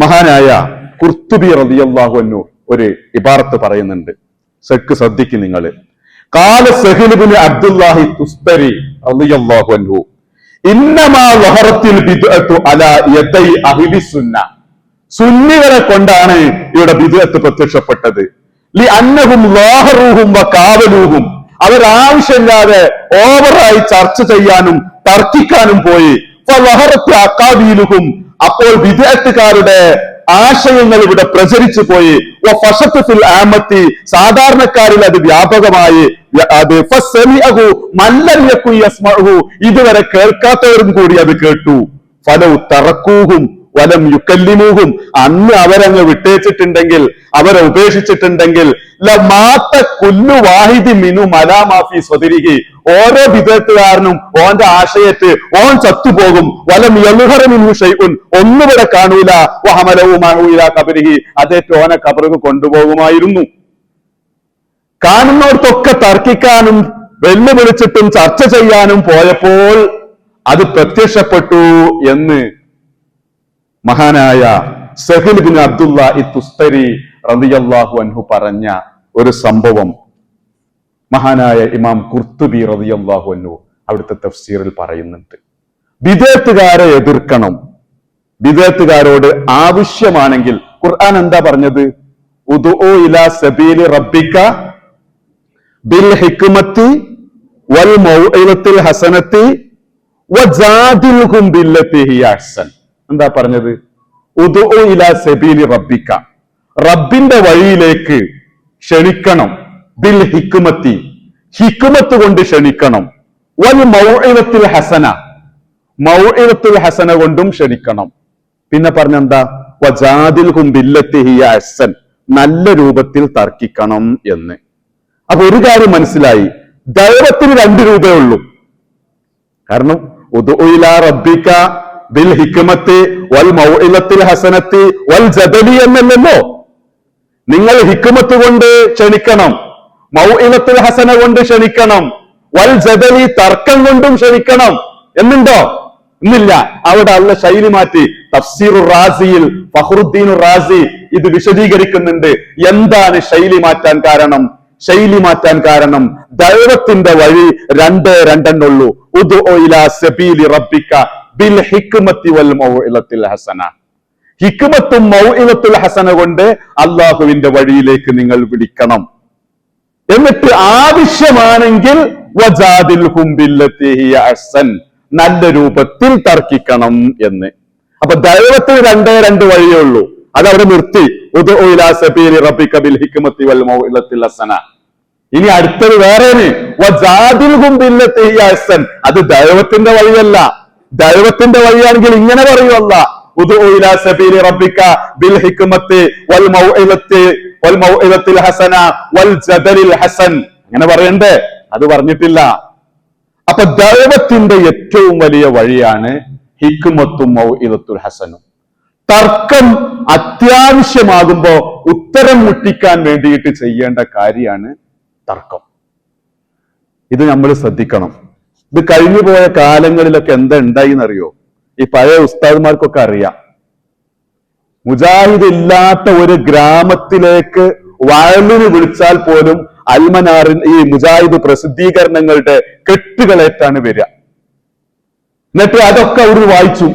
മഹാനായ കുർത്തുബി റളിയല്ലാഹു അന്നു ഒരു ഇബാറത്ത് പറയുന്നുണ്ട്. സെക്ക് ശ്രദ്ധിക്കും നിങ്ങൾ കാല സഹിലുബിന് അബ്ദുല്ലാഹി തുസ്തരി റളിയല്ലാഹു അൻഹു ഇന്നമാ ലഹറത്തിൽ ബിദ്അത്തു അലാ യദൈ അഹ്ലി സുന്ന. സുന്നികളെ കൊണ്ടാണ് ഇവിടെ ബിദ്അത്ത് പ്രത്യക്ഷപ്പെട്ടത്. ലി അന്നഹും ലാഹറൂഹും വ കാവലൂഹും. അവരാവശ്യമില്ലാതെ ഓവറായി ചർച്ച ചെയ്യാനും തർക്കിക്കാനും പോയി അപ്പോൾ വിദേഹത്തുകാരുടെ ആശയങ്ങൾ ഇവിടെ പ്രചരിച്ചു പോയി. ആമത്തി. സാധാരണക്കാരിൽ അത് വ്യാപകമായി. വ്യ- അത് ഇതുവരെ കേൾക്കാത്തവരും കൂടി അത് കേട്ടു. ഫലവും തറക്കൂഹും. വലം യുക്കല്ലിമൂഹും അന്ന് അവരങ്ങ് വിട്ടേച്ചിട്ടുണ്ടെങ്കിൽ അവരെ ഉപേക്ഷിച്ചിട്ടുണ്ടെങ്കിൽ ലമാത്ത കുല്ലു വാഹിദി മിനു മലാമാഫി സ്വതിരിഹി. ഓരോ വിധത്തുകാരനും ഓന്റെ ആശയത്ത് ഓൻ ചത്തുപോകും. വലം യലുഹറമിനു ഷൈഉൻ. ഒന്നുകൂടെ കാണൂല. വഹമലവുമാണൂല കബരിഹി അതേറ്റ് ഓനെ കബറുക്ക് കൊണ്ടുപോകുമായിരുന്നു. കാണുന്നവർക്കൊക്കെ തർക്കിക്കാനും വെല്ലുവിളിച്ചിട്ടും ചർച്ച ചെയ്യാനും പോയപ്പോൾ അത് പ്രത്യക്ഷപ്പെട്ടു എന്ന് മഹാനായ സഹിൽ ബിൻ അബ്ദുല്ല ഇത്തുസ്തരി റളിയല്ലാഹു അൻഹു പറഞ്ഞ ഒരു സംഭവം മഹാനായ ഇമാം കുർത്തുബി റളിയല്ലാഹു അൻഹു അവിടുത്തെ തഫ്സീറിൽ പറയുന്നുണ്ട്. വിദേത്തുകാരെ എതിർക്കണം. വിദേത്തുകാരോട് ആവശ്യമാണെങ്കിൽ ഖുർആൻ എന്താ പറഞ്ഞത്? ഉദുഉ ഇലാ സബീലി റബ്ബിക ബിൽ ഹിക്മത്തി വൽ ഹസനത്തി ഹിയ അഹ്സൻ. എന്താ പറഞ്ഞത്? ഉദുഉ ഇലാ സബീലി റബ്ബിക റബ്ബിന്റെ വഴിയിലേക്ക് ക്ഷണിക്കണം. ബിൽ ഹിക്കുമത്തി ഹിക്കുമത്ത് കൊണ്ട് ക്ഷണിക്കണം. വൽ മൗഴത്തിൽ ഹസന. മൗഴത്തിൽ ഹസന കൊണ്ടും ക്ഷണിക്കണം. പിന്നെ പറഞ്ഞെന്താ? വജാദിൽഹും ബില്ലത്തി ഹിയ അഹ്സൻ. നല്ല രൂപത്തിൽ തർക്കിക്കണം എന്ന്. അപ്പൊ ഒരു കാര്യം മനസ്സിലായി. ദൈവത്തിന് രണ്ട് രൂപയേ ഉള്ളൂ. കാരണം ഉദുഉ ഇലാ റബ്ബിക ബിൽ ഹിക്മത്തി വൽ മൗഇലത്തിൽ ഹസനത്തി വൽ ജദലി എന്നല്ലല്ലോ. നിങ്ങൾ ഹിക്മത്ത് കൊണ്ട് ക്ഷണിക്കണം. മൗഇലത്തുൽ ഹസന കൊണ്ട് ക്ഷണിക്കണം. വൽ ജബലി തർക്കം കൊണ്ടും ക്ഷണിക്കണം. എന്നുണ്ടോ? ഇന്നില്ല. അവിടെ അല്ല ശൈലി മാറ്റി. തഫ്സീറു റാസിയിൽ ഫഹ്റുദ്ദീൻ റാസി ഇത് വിശദീകരിക്കുന്നുണ്ട്. എന്താണ് ശൈലി മാറ്റാൻ കാരണം? ശൈലി മാറ്റാൻ കാരണം ദൈവത്തിന്റെ വഴി രണ്ട് രണ്ടെണ്ണുള്ളൂ. ഉദ് ഇലാ സബീലി റബ്ബിക ബിൽ ഹിക്മത്തി വൽ മൗഇലത്തിൽ ഹസന. ഹിക്മത്തും മൗഇലത്തുൽ ഹസന കൊണ്ട് അള്ളാഹുവിന്റെ വഴിയിലേക്ക് നിങ്ങൾ വിളിക്കണം. എന്നിട്ട് ആവശ്യമാണെങ്കിൽ നല്ല രൂപത്തിൽ തർക്കിക്കണം എന്ന്. അപ്പൊ ദൈവത്തിന് രണ്ടേ രണ്ട് വഴിയേ ഉള്ളൂ. അത് അവിടെ നിർത്തി ഹസന. ഇനി അടുത്തത് വേറെ അത് ദൈവത്തിന്റെ വഴിയല്ല. ദൈവത്തിന്റെ വഴിയാണെങ്കിൽ ഇങ്ങനെ പറയുമല്ല അങ്ങനെ പറയണ്ടേ. അത് പറഞ്ഞിട്ടില്ല. അപ്പൊ ദൈവത്തിന്റെ ഏറ്റവും വലിയ വഴിയാണ് ഹിക്കുമത്തും മൗഇദത്തുൽ ഹസനും. തർക്കം അത്യാവശ്യമാകുമ്പോ ഉത്തരം മുട്ടിക്കാൻ വേണ്ടിയിട്ട് ചെയ്യേണ്ട കാര്യമാണ് തർക്കം. ഇത് നമ്മൾ ശ്രദ്ധിക്കണം. ഇത് കഴിഞ്ഞു പോയ കാലങ്ങളിലൊക്കെ എന്താ ഉണ്ടായി എന്നറിയോ ഈ പഴയ ഉസ്താദ്മാർക്കൊക്കെ അറിയാം. മുജാഹിദ് ഇല്ലാത്ത ഒരു ഗ്രാമത്തിലേക്ക് വയലിന് വിളിച്ചാൽ പോലും അൽമനാറിൻ ഈ മുജാഹിദ് പ്രസിദ്ധീകരണങ്ങളുടെ കെട്ടുകളേറ്റാണ് വരിക. എന്നിട്ട് അതൊക്കെ അവർ വായിച്ചു.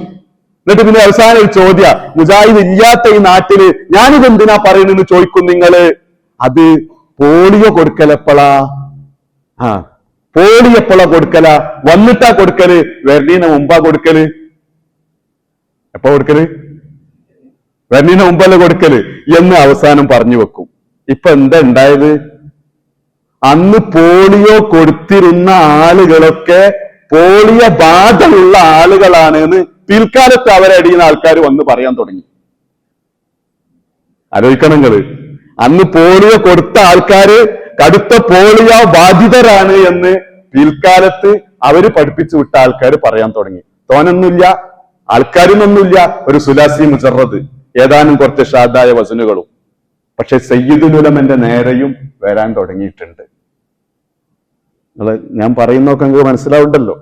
എന്നിട്ട് പിന്നെ അവസാനം ഒരു ചോദ്യ മുജാഹിദ് ഇല്ലാത്ത ഈ നാട്ടിൽ ഞാനിത് എന്തിനാ പറയുന്നെന്ന് ചോദിക്കും നിങ്ങൾ? അത് പോളിയോ കൊടുക്കലെപ്പളാ? ആ. പോളിയോ എപ്പോഴാ കൊടുക്കല. വന്നിട്ടാ കൊടുക്കൽ. വെർണീന മുമ്പാ കൊടുക്കൽ. എപ്പോ കൊടുക്കൽ? വെർണീന മുമ്പല്ല കൊടുക്കൽ? എന്ന് അവസാനം പറഞ്ഞു വെക്കും. ഇപ്പൊ എന്താ ഉണ്ടായത്? അന്ന് പോളിയോ കൊടുത്തിരുന്ന ആളുകളൊക്കെ പോളിയ ബാധയുള്ള ആളുകളാണ് എന്ന് പിൽക്കാലത്ത് അവരടിയുന്ന ആൾക്കാർ വന്ന് പറയാൻ തുടങ്ങി. ആലോചിക്കണം നിങ്ങൾ. അന്ന് പോളിയോ കൊടുത്ത ആൾക്കാര് കടുത്ത പോളിയ ബാധിതരാണ് എന്ന് പിൽക്കാലത്ത് അവർ പഠിപ്പിച്ചു വിട്ട ആൾക്കാർ പറയാൻ തുടങ്ങി. തോനൊന്നുമില്ല ആൾക്കാരുമൊന്നുമില്ല ഒരു സുലാസി മുജറത് ഏതാനും കുറച്ച് ഷാദായ വസനുകളും. പക്ഷെ സയ്യിദുലുലമന്റെ നേരെയും വരാൻ തുടങ്ങിയിട്ടുണ്ട്. ഞാൻ പറയുന്നൊക്കെ നിങ്ങൾക്ക് മനസ്സിലാവുണ്ടല്ലോ.